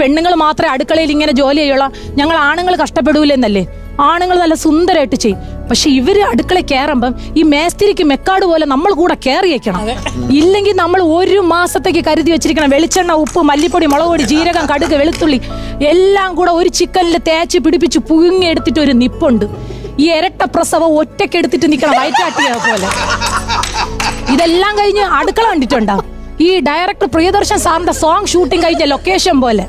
പെണ്ണുങ്ങൾ മാത്രമേ അടുക്കളയിൽ ഇങ്ങനെ ജോലി ചെയ്യുള്ളൂ ഞങ്ങൾ ആണുങ്ങൾ കഷ്ടപ്പെടൂലെന്നല്ലേ? ആണുങ്ങൾ നല്ല സുന്ദരമായിട്ട് ചെയ്യും. പക്ഷെ ഇവർ അടുക്കള കയറുമ്പം ഈ മേസ്തിരിക്ക് മെക്കാട് പോലെ നമ്മൾ കൂടെ കയറിയേക്കണം ഇല്ലെങ്കിൽ നമ്മൾ ഒരു മാസത്തേക്ക് കരുതി വെച്ചിരിക്കണം. വെളിച്ചെണ്ണ ഉപ്പ് മല്ലിപ്പൊടി മുളക് പൊടി ജീരകം കടുക് വെളുത്തുള്ളി എല്ലാം കൂടെ ഒരു ചിക്കനിൽ തേച്ച് പിടിപ്പിച്ച് പുഴുങ്ങി എടുത്തിട്ട് ഒരു നിപ്പുണ്ട്. ഈ ഇരട്ട പ്രസവം ഒറ്റയ്ക്ക് എടുത്തിട്ട് നിൽക്കണം വയറ്റാട്ടിയ പോലെ. ഇതെല്ലാം കഴിഞ്ഞ് അടുക്കള കണ്ടിട്ടുണ്ടോ? ഈ ഡയറക്ടർ പ്രിയദർശൻ സാറിന്റെ സോങ് ഷൂട്ടിംഗ് കഴിഞ്ഞ ലൊക്കേഷൻ പോലെ.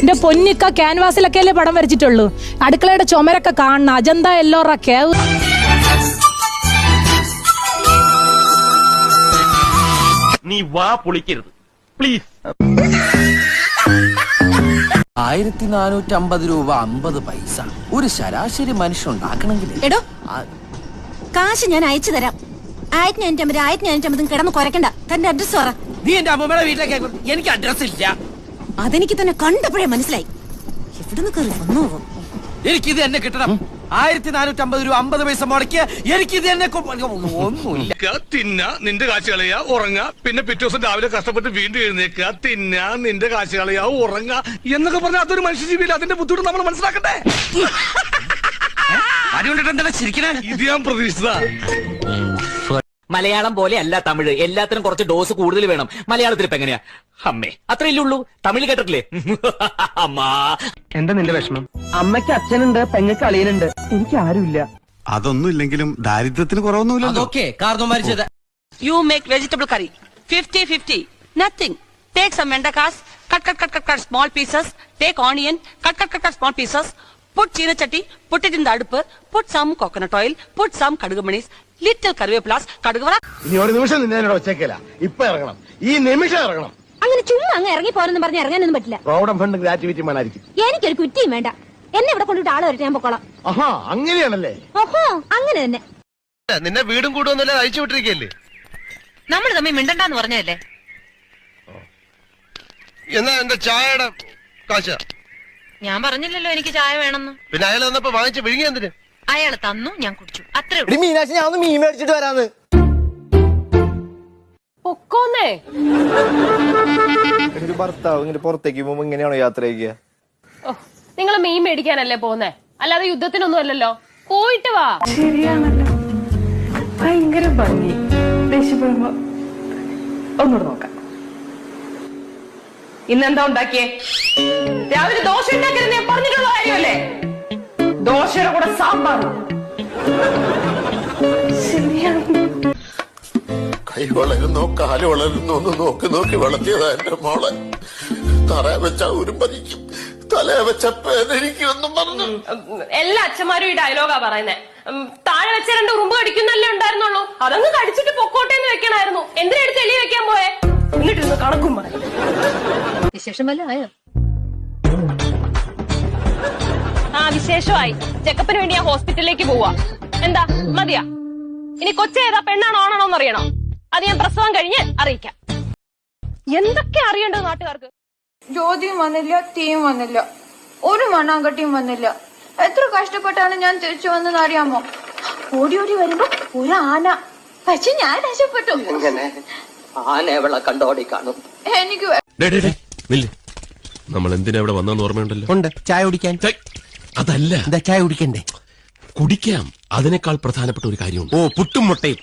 എന്റെ പൊന്നിക്ക ക്യാൻവാസിലൊക്കെ അല്ലേ പടം വരച്ചിട്ടുള്ളൂ. അടുക്കളയുടെ ചുമരൊക്കെ കാണണം. അജന്ത എല്ലോറൊക്കെ നീ വാ പൊളിക്കരുത്. പ്ലീസ് ആയിരത്തി നാനൂറ്റി അമ്പത് രൂപ അമ്പത് പൈസ. ഒരു ശരാശരി മനുഷ്യൻ ഉണ്ടാക്കണമെങ്കിൽ എടോ കാശ് ഞാൻ അയച്ചു തരാം. ആയിരത്തി അഞ്ഞൂറ്റി അമ്പത് ആയിരത്തി അഞ്ഞൂറ്റി അമ്പതും കിടന്ന് കുറയ്ക്കണ്ട തന്റെ അഡ്രസ് പറ. നീ എന്റെ അമ്മമ്മയുടെ വീട്ടിലേക്ക് എനിക്ക് അഡ്രസ് ഇല്ല. അതെനിക്ക് തന്നെ കണ്ടപ്പോഴേ മനസ്സിലായി. എവിടുന്ന് കയറി വന്നോ എനിക്ക് ഇത് തന്നെ കിട്ടണം. ആയിരത്തി നാനൂറ്റി അമ്പത് രൂപ അമ്പത് പൈസ മുടക്കിയ എനിക്ക് ഇത് തന്നെ കൊ- ഒന്നുമില്ല തിന്ന നിന്റെ കാശ് കളയാ ഉറങ്ങ. പിന്നെ പിറ്റേ ദിവസം രാവിലെ കഷ്ടപ്പെട്ട് വീണ്ടും എഴുന്നേക്കുക തിന്ന നിന്റെ കാശ് കളയാ ഉറങ്ങ. എന്നൊക്കെ പറഞ്ഞാൽ അതൊരു മനുഷ്യജീവിയില്ല. അതിന്റെ ബുദ്ധിമുട്ട് നമ്മൾ മനസ്സിലാക്കട്ടെ അതുകൊണ്ടിട്ട് എന്താ ചിരിക്കണേ? ഇത് ഞാൻ പ്രതീക്ഷിച്ചതാ. മലയാളം പോലെ അല്ല തമിഴ്. എല്ലാത്തിനും കുറച്ച് ഡോസ് കൂടുതൽ വേണം. മലയാളത്തിൽ ഇപ്പൊ എങ്ങനെയാ? അമ്മേ അത്രയില്ലുള്ളൂ തമിഴ് കേട്ടിട്ടില്ലേ? അമ്മാ. എന്താ നിന്റെ വിഷമം? അമ്മയ്ക്ക് അച്ഛനുണ്ട് പെങ്ങക്ക് അളിയനുണ്ട്. എനിക്ക് ആരുമില്ല. അതൊന്നും ഇല്ലെങ്കിലും ദാരിദ്ര്യത്തിന് കുറവൊന്നുമില്ല small pieces take onion cut cut cut small pieces put ചീനച്ചട്ടി പുട്ടിറ്റിന്റെ അടുപ്പ് put some coconut oil put some കടുകുമണീസ് little കറിവേപ്പിലാസ് kadugavara. ഇനി ഒരു നിമിഷം നിന്നെ ഒച്ചേക്കല. ഇപ്പൊ ഇറങ്ങണം. ഈ നിമിഷം ഇറങ്ങണം. അങ്ങനെ ചുമ്മാ അങ്ങ് ഇറങ്ങി പോരെന്ന് പറഞ്ഞ് ഇറങ്ങാനൊന്നും പറ്റില്ല. പ്രോവിഡന്റ് ഫണ്ട് ഗ്രാറ്റുവിറ്റി വേണമായിരിക്കും എനിക്കൊരു കുറ്റിയും വേണ്ട. എന്നെ ഇവിടെ കൊണ്ടിട്ട് ആളെ വരട്ടെ ഞാൻ പൊക്കോളാം. ആഹാ അങ്ങനെയാണല്ലേ? ഓഹോ അങ്ങനെ തന്നെ. നിന്നെ വീടും കൂടുമെന്നല്ലേ അയച്ചു വിട്ടിരിക്കല്ലേ നമ്മൾ തമ്മിൽ മിണ്ടണ്ടെന്ന് പറഞ്ഞല്ലേ എന്നാ എന്റെ ചായയുടെ കാശ? ഞാൻ പറഞ്ഞില്ലല്ലോ എനിക്ക് ചായ വേണമെന്ന്. പിന്നെ അയാൾ വന്നപ്പോ വാങ്ങിച്ച് വിഴുങ്ങി എന്തിന്? അയാൾ തന്നു ഞാൻ കുടിച്ചു. അത്രേ മീനാക്ഷി ഞാൻ ഒന്ന് മീൻ മേടിച്ചിട്ട് വരാന്ന്. പൊക്കോന്നേ. ഒരു ഭർത്താവ് ഇങ്ങനെ പുറത്തേക്ക് പോകുമ്പോ ഇങ്ങനെയാണോ യാത്ര ചെയ്യുക? നിങ്ങൾ മീൻ മേടിക്കാനല്ലേ പോന്നേ? അല്ലാതെ യുദ്ധത്തിനൊന്നും അല്ലല്ലോ. പോയിട്ട് വാ. ശരിയാണല്ലോ. ഭയങ്കര ഭംഗി. ദേഷ്യപ്പെടുമ്പോ ഒന്നുകൂടെ നോക്കാം. ഇന്നെന്താ ഉണ്ടാക്കിയേ? രാവിലെ ദോശ ഉണ്ടാക്കരുത് ഞാൻ പറഞ്ഞിട്ടുള്ള കാര്യമല്ലേ? ദോശയുടെ കൂടെ സാമ്പാർ. കൈ വളരുന്നോ കാൽ വളരുന്നോ എന്ന് നോക്കി നോക്കി വളർത്തിയതാ എന്റെ മോളെ. തറ വെച്ച ഉരുമ്പതിക്കും തല വെച്ച പേനരിക്കും എന്നും പറഞ്ഞു. എല്ലാ അച്ഛന്മാരും ഈ ഡയലോഗാ പറയുന്നേ. താഴെ വെച്ച രണ്ട് ഉറുമ്പ് കടിക്കുന്നല്ലേ ഉണ്ടായിരുന്നുള്ളൂ. അതങ്ങ് കടിച്ചിട്ട് പൊക്കോട്ടെ എന്ന് വെക്കണായിരുന്നു. എന്തിനെടുത്ത് എലി വെക്കാൻ പോയെ? എന്നിട്ടിരുന്ന് കണക്കും പറയും. വിശേഷം വല്ല ആയോ? വിശേഷമായി. ചെക്കപ്പിന് വേണ്ടി ഞാൻ ഹോസ്പിറ്റലിലേക്ക് പോവാ. എന്താ? മതിയാ. ഇനി കൊച്ചേതാ പെണ്ണാണോ ആണാണോ എന്ന് അറിയണോ. അത് ഞാൻ പ്രസവം കഴിഞ്ഞ് അറിയിക്കാം. എന്തൊക്കെ അറിയണ്ടത് നാട്ടുകാർക്ക്? ജ്യോതിയും വന്നില്ല തീയും വന്നില്ല. ഒരു മണ്ണാങ്കട്ടിയും വന്നില്ല. എത്ര കഷ്ടപ്പെട്ടാണ് ഞാൻ തിരിച്ചു വന്നെന്ന് അറിയാമോ? ഓടി ഓടി വരുമ്പോ ഒരു ആന. പക്ഷെ ഞാൻ രക്ഷപ്പെട്ടു. ആന എവിടെ കണ്ടോടി കാണും. എനിക്ക് നമ്മൾ എന്തിനാ ഇവിടെ വന്നെന്ന് ഓർമ്മയുണ്ടല്ലോ? ഉണ്ട്. ചായ കുടിക്കാൻ. അതല്ല. എന്താ ചായ കുടിക്കണ്ടേ? കുടിക്കാം. അതിനേക്കാൾ പ്രധാനപ്പെട്ട ഒരു കാര്യമുണ്ട്. ഓ പുട്ടും മുട്ടയും.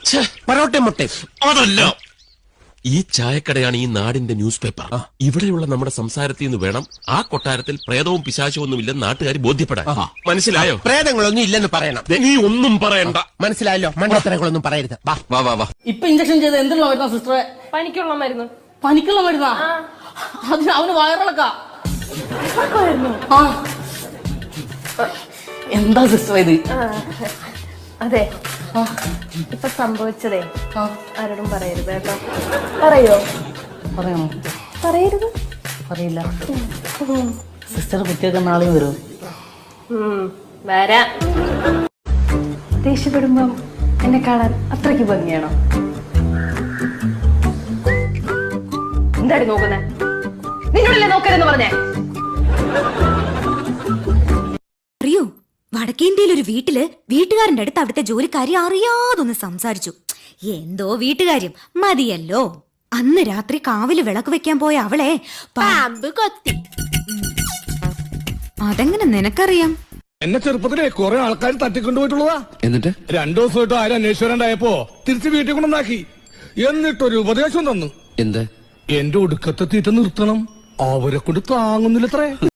പൊറോട്ടയും മുട്ടയും. അതല്ല. ഈ ചായക്കടയാണ് ഈ നാടിന്റെ ന്യൂസ് പേപ്പർ. ഇവിടെയുള്ള നമ്മുടെ സംസാരത്തിൽ നിന്ന് വേണം ആ കൊട്ടാരത്തിൽ പ്രേതവും പിശാചവും ഒന്നുമില്ലെന്ന് നാട്ടുകാർ ബോധ്യപ്പെടാൻ. മനസ്സിലായോ? പ്രേതങ്ങളൊന്നും ഇല്ലെന്ന് പറയണം. ദേ, നീ ഒന്നും പറയണ്ട. മനസ്സിലായല്ലോ? മണ്ടത്തരങ്ങളൊന്നും പറയരുത്. വാ. വാ വാ വാ. ഇപ്പൊ ഇഞ്ചക്ഷൻ ചെയ്ത് എന്തുള്ള മരുന്നാ സിസ്റ്ററെ പനിക്കുള്ള മരുന്ന്. പനിക്കുള്ള മരുന്നാ? അതിന് അവന് വയറിളക്ക. എന്താ സിസ്റ്റർ ഇത്? അതെ. ഇപ്പൊ സംഭവിച്ചതേ. ആരോടും പറയരുത് കേട്ടോ. പറയോ? പറയണോ? പറയരുത്. പറയില്ല. സിസ്റ്റർ കുട്ടിയൊക്കെ നാളെ വരും. വരാ. ദേഷ്യപ്പെടുമ്പം എന്നെ കാണാൻ അത്രയ്ക്ക് ഭംഗിയാണോ? എന്താടി നോക്കുന്നേ? നിങ്ങളല്ലേ നോക്കരുതെന്ന് പറഞ്ഞേ? വടക്കേന്ത്യയിൽ ഒരു വീട്ടിൽ വീട്ടുകാരന്റെ അടുത്ത് അവിടുത്തെ ജോലിക്കാരി അറിയാതൊന്ന് സംസാരിച്ചു. എന്തോ വീട്ടുകാര്യം? മതിയല്ലോ. അന്ന് രാത്രി കാവിൽ വിളക്ക് വെക്കാൻ പോയ അവളെ പാമ്പ് കൊത്തി. അതെങ്ങനെ നിനക്കറിയാം? എന്നെ ചെറുപ്പത്തിലെ കുറെ ആൾക്കാർ തട്ടിക്കൊണ്ടുപോയിട്ടുള്ളതാ. എന്നിട്ട്? രണ്ടു ദിവസമായിട്ട് ആരും അന്വേഷിച്ചു തിരിച്ച് വീട്ടിൽ കൊണ്ടുണ്ടാക്കി എന്നിട്ടൊരു ഉപദേശം തന്നു. എന്ത്? എന്റെ ഒടുക്കത്തെ തീറ്റ നിർത്തണം. അവരെ കൊണ്ട് താങ്ങുന്നില്ലത്രേ.